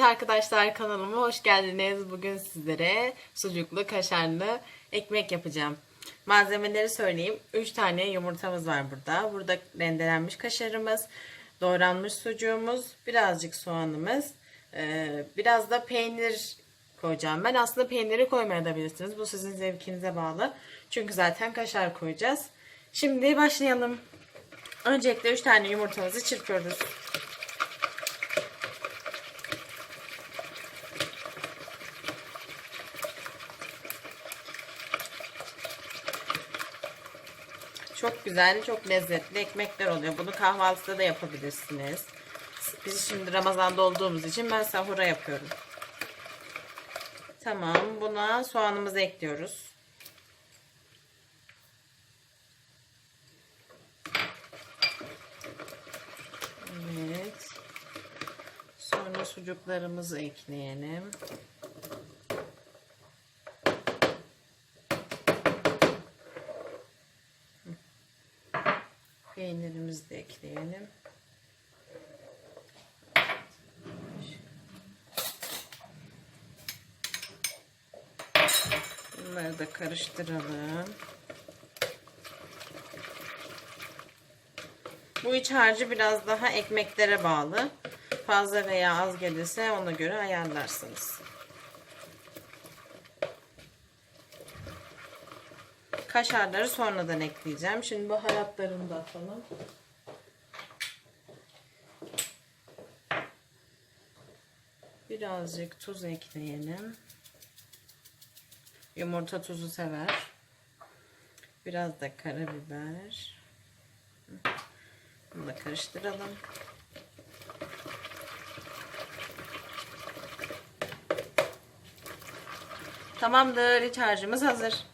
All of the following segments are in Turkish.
Evet arkadaşlar kanalıma hoş geldiniz. Bugün sizlere sucuklu kaşarlı ekmek yapacağım. Malzemeleri söyleyeyim. 3 tane yumurtamız var burada. Burada rendelenmiş kaşarımız, doğranmış sucuğumuz, birazcık soğanımız, ee, biraz da peynir koyacağım. Ben aslında peyniri koymayabilirsiniz. Bu sizin zevkinize bağlı. Çünkü zaten kaşar koyacağız. Şimdi başlayalım. Öncelikle 3 tane yumurtamızı çırpıyoruz. Çok güzel, çok lezzetli ekmekler oluyor. Bunu kahvaltıda da yapabilirsiniz. Biz şimdi Ramazan'da olduğumuz için ben sahura yapıyorum. Tamam, buna soğanımızı ekliyoruz. Evet. Sonra sucuklarımızı ekleyelim. Peynirimizi de ekleyelim. Bunları da karıştıralım. Bu iç harcı biraz daha ekmeklere bağlı. Fazla veya az gelirse ona göre ayarlarsınız. Kaşarları sonradan ekleyeceğim. Şimdi baharatlarını da atalım. Birazcık tuz ekleyelim. Yumurta tuzu sever. Biraz da karabiber. Bunu da karıştıralım. Tamamdır. İç harcımız hazır.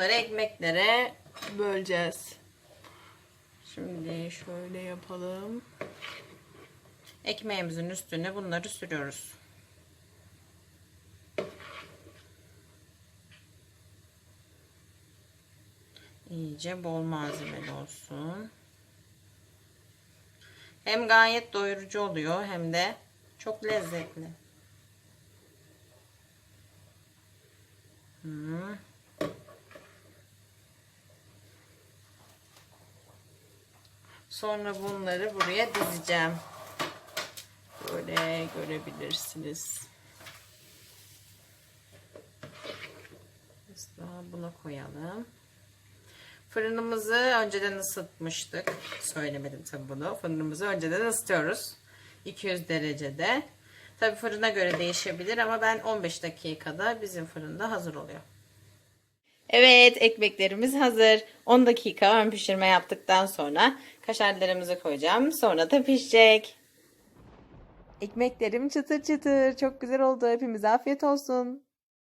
Bunları ekmeklere böleceğiz. Şimdi şöyle yapalım. Ekmeğimizin üstüne bunları sürüyoruz. İyice bol malzemeli olsun. Hem gayet doyurucu oluyor hem de çok lezzetli. Hmm. Sonra bunları buraya dizeceğim. Böyle görebilirsiniz. Biz daha buna koyalım. Fırınımızı önceden ısıtmıştık. Söylemedim tabi bunu. Fırınımızı önceden ısıtıyoruz. 200 derecede. Tabi fırına göre değişebilir ama ben 15 dakikada bizim fırında hazır oluyor. Evet ekmeklerimiz hazır. 10 dakika ön pişirme yaptıktan sonra kaşarlarımızı koyacağım. Sonra da pişecek. Ekmeklerim çıtır çıtır. Çok güzel oldu. Hepimize afiyet olsun.